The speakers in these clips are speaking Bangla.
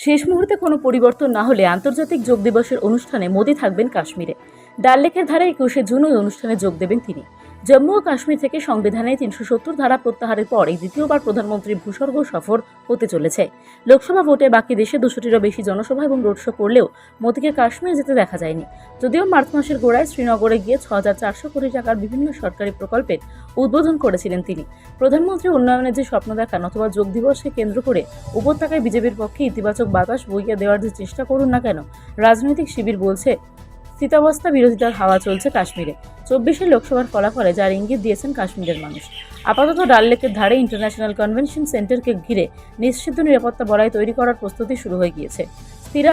শেষ মুহূর্তে কোনো পরিবর্তন না হলে আন্তর্জাতিক যোগ দিবসের অনুষ্ঠানে মোদি থাকবেন কাশ্মীরে। ডাল লেকের ধারে একুশে জুন ওই অনুষ্ঠানে যোগ দেবেন তিনি। জম্মু ও কাশ্মীর থেকে সংবিধানে তিনশো সত্তর ধারা প্রত্যাহারের পর এই দ্বিতীয়বার প্রধানমন্ত্রী ভূস্বর্গ সফর হতে চলেছে। লোকসভা ভোটে বাকি দেশে দুশোটিরও বেশি জনসভা এবং রোড শো করলেও মোদীকে কাশ্মীর যেতে দেখা যায়নি। যদিও মার্চ মাসের গোড়ায় শ্রীনগরে গিয়ে ছ হাজার চারশো কোটি টাকার বিভিন্ন সরকারি প্রকল্পের উদ্বোধন করেছিলেন তিনি। প্রধানমন্ত্রী উন্নয়নের যে স্বপ্ন দেখান অথবা যোগ দিবসকে কেন্দ্র করে উপত্যকায় বিজেপির পক্ষে ইতিবাচক বাতাস বইয়ে দেওয়ার যে চেষ্টা করুন না কেন, রাজনৈতিক শিবির বলছে, স্থিতাবস্থা বিরোধিতার হাওয়া চলছে কাশ্মীরে। চব্বিশের লোকসভার ফলাফলে যার ইঙ্গিত দিয়েছেন কাশ্মীরের মানুষ। আপাতত ডাল লেকের ধারে ইন্টারন্যাশনাল কনভেনশন সেন্টারকে ঘিরে নিশ্চিত নিরাপত্তা বলয় তৈরি করার প্রস্তুতি শুরু হয়ে গিয়েছে।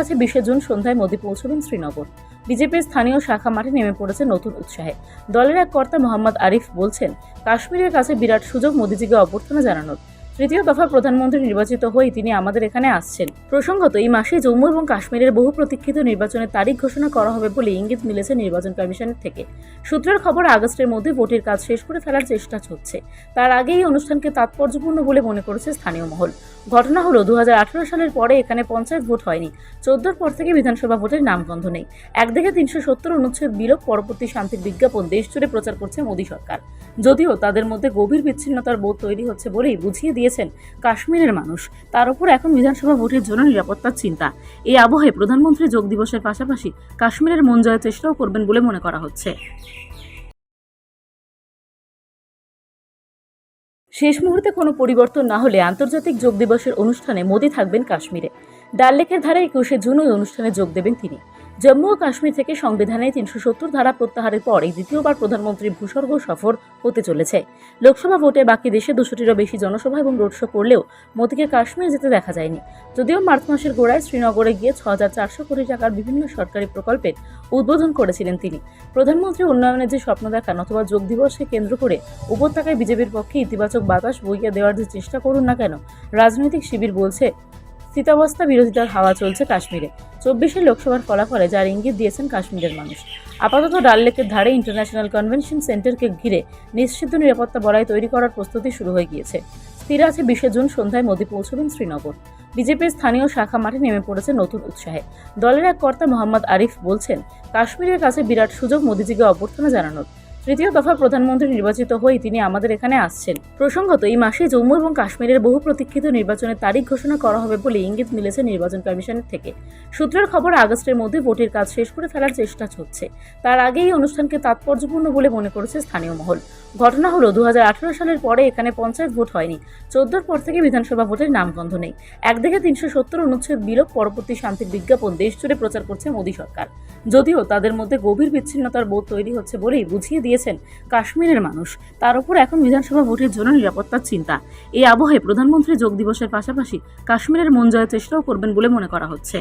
আছে বিশে জুন সন্ধ্যায় মোদী পৌঁছবেন শ্রীনগর। বিজেপির স্থানীয় শাখা মাঠে নেমে পড়েছে নতুন উৎসাহে। দলের এক কর্তা মোহাম্মদ আরিফ বলছেন, কাশ্মীরের কাছে বিরাট সুযোগ মোদীজিকে অভ্যর্থনা জানানোর। তৃতীয় দফা প্রধানমন্ত্রী নির্বাচিত হয়ে তিনি আমাদের এখানে আসছেন। প্রসঙ্গত, এই মাসে জম্মু এবং কাশ্মীরের বহু প্রতীক্ষিত নির্বাচনের তারিখ ঘোষণা করা হবে বলে ইঙ্গিত মিলেছে নির্বাচন কমিশনের থেকে। সূত্রের খবর, আগস্টের মধ্যে ভোটের কাজ শেষ করে ফেলার চেষ্টা চলছে। তার আগে এই অনুষ্ঠানকে তাৎপর্যপূর্ণ বলে মনে করেছে স্থানীয় মহল। ঘটনা হলো দু হাজার আঠেরো সালের পরে এখানে পঞ্চায়েত ভোট হয়নি। চোদ্দোর পর থেকে বিধানসভা ভোটের নামগন্ধ নেই। একদিকে তিনশো সত্তর অনুচ্ছেদ বিলোপ, পরবর্তী শান্তির বিজ্ঞাপন দেশ জুড়ে প্রচার করছে মোদী সরকার। যদিও তাদের মধ্যে গভীর বিচ্ছিন্নতার বোধ তৈরি হচ্ছে বলেই বুঝিয়ে দিয়েছেন কাশ্মীরের মানুষ। তার উপর এখন বিধানসভা ভোটের জন্য নিরাপত্তার চিন্তা। এই আবহে প্রধানমন্ত্রী যোগ দিবসের পাশাপাশি কাশ্মীরের মন জয়ের চেষ্টাও করবেন বলে মনে করা হচ্ছে। শেষ মুহূর্তে কোনো পরিবর্তন না হলে আন্তর্জাতিক যোগ দিবসের অনুষ্ঠানে মোদি থাকবেন কাশ্মীরে। ডাল লেকের ধারে একুশে জুন ওই অনুষ্ঠানে যোগ দেবেন তিনি। জম্মু ও কাশ্মীর থেকে সংবিধানে তিনশো সত্তর ধারা প্রত্যাহারের পর এই দ্বিতীয়বার প্রধানমন্ত্রী ভূস্বর্গ সফর হতে চলেছে। লোকসভা ভোটে বাকি দেশে দুশোটিরও বেশি জনসভা এবং রোড শো করলেও মোদীকে কাশ্মীর যেতে দেখা যায়নি। যদিও মার্চ মাসের গোড়ায় শ্রীনগরে গিয়ে ছ হাজার চারশো কোটি টাকার বিভিন্ন সরকারি প্রকল্পের উদ্বোধন করেছিলেন তিনি। প্রধানমন্ত্রী উন্নয়নের যে স্বপ্ন দেখান অথবা যোগ দিবসকে কেন্দ্র করে উপত্যকায় বিজেপির পক্ষে ইতিবাচক বাতাস বইয়ে দেওয়ার যে চেষ্টা করুন না কেন, রাজনৈতিক শিবির বলছে স্থিতাবস্থা বিরোধিতার হাওয়া চলছে কাশ্মীরে। চব্বিশের লোকসভার ফলাফলে যার ইঙ্গিত দিয়েছেন কাশ্মীরের মানুষ। আপাতত ডাল লেকের ধারে ইন্টারন্যাশনাল কনভেনশন সেন্টারকে ঘিরে নিশ্চিত নিরাপত্তা বলয় তৈরি করার প্রস্তুতি শুরু হয়ে গিয়েছে। স্থির আছে বিশে জুন সন্ধ্যায় মোদী পৌঁছবেন শ্রীনগর। বিজেপির স্থানীয় শাখা মাঠে নেমে পড়েছে নতুন উৎসাহে। দলের এক কর্তা মোহাম্মদ আরিফ বলছেন, কাশ্মীরের কাছে বিরাট সুযোগ মোদীজিকে অভ্যর্থনা জানানোর। তৃতীয় দফা প্রধানমন্ত্রী নির্বাচিত হয়ে তিনি আমাদের এখানে আসছেন। প্রসঙ্গত, এই মাসে জম্মু এবং কাশ্মীরের বহু প্রতীক্ষিত নির্বাচনের তারিখ ঘোষণা করা হবে বলে ইঙ্গিত মিলেছে নির্বাচন কমিশনের থেকে। সূত্রের খবর, আগস্টের মধ্যে ভোটের কাজ শেষ করে ফেলার চেষ্টা চলছে। তার আগে এই অনুষ্ঠানকে তাৎপর্যপূর্ণ বলে মনে করেছে স্থানীয় মহল। ঘটনা হলো, দুহাজার আঠারো সালের পরে এখানে পঞ্চায়েত ভোট হয়নি। চোদ্দোর পর থেকে বিধানসভা ভোটের নামগন্ধ নেই। একদিকে তিনশো সত্তর অনুচ্ছেদ বিলোপ, পরবর্তী শান্তির বিজ্ঞাপন দেশ জুড়ে প্রচার করছে মোদী সরকার। যদিও তাদের মধ্যে গভীর বিচ্ছিন্নতার বোধ তৈরি হচ্ছে বলেই বুঝিয়ে দিয়েছেন কাশ্মীরের মানুষ। তার উপর এখন বিধানসভা ভোটের জন্য নিরাপত্তার চিন্তা। এই আবহে প্রধানমন্ত্রী যোগ দিবসের পাশাপাশি কাশ্মীরের মন জয়ের চেষ্টাও করবেন বলে মনে করা হচ্ছে।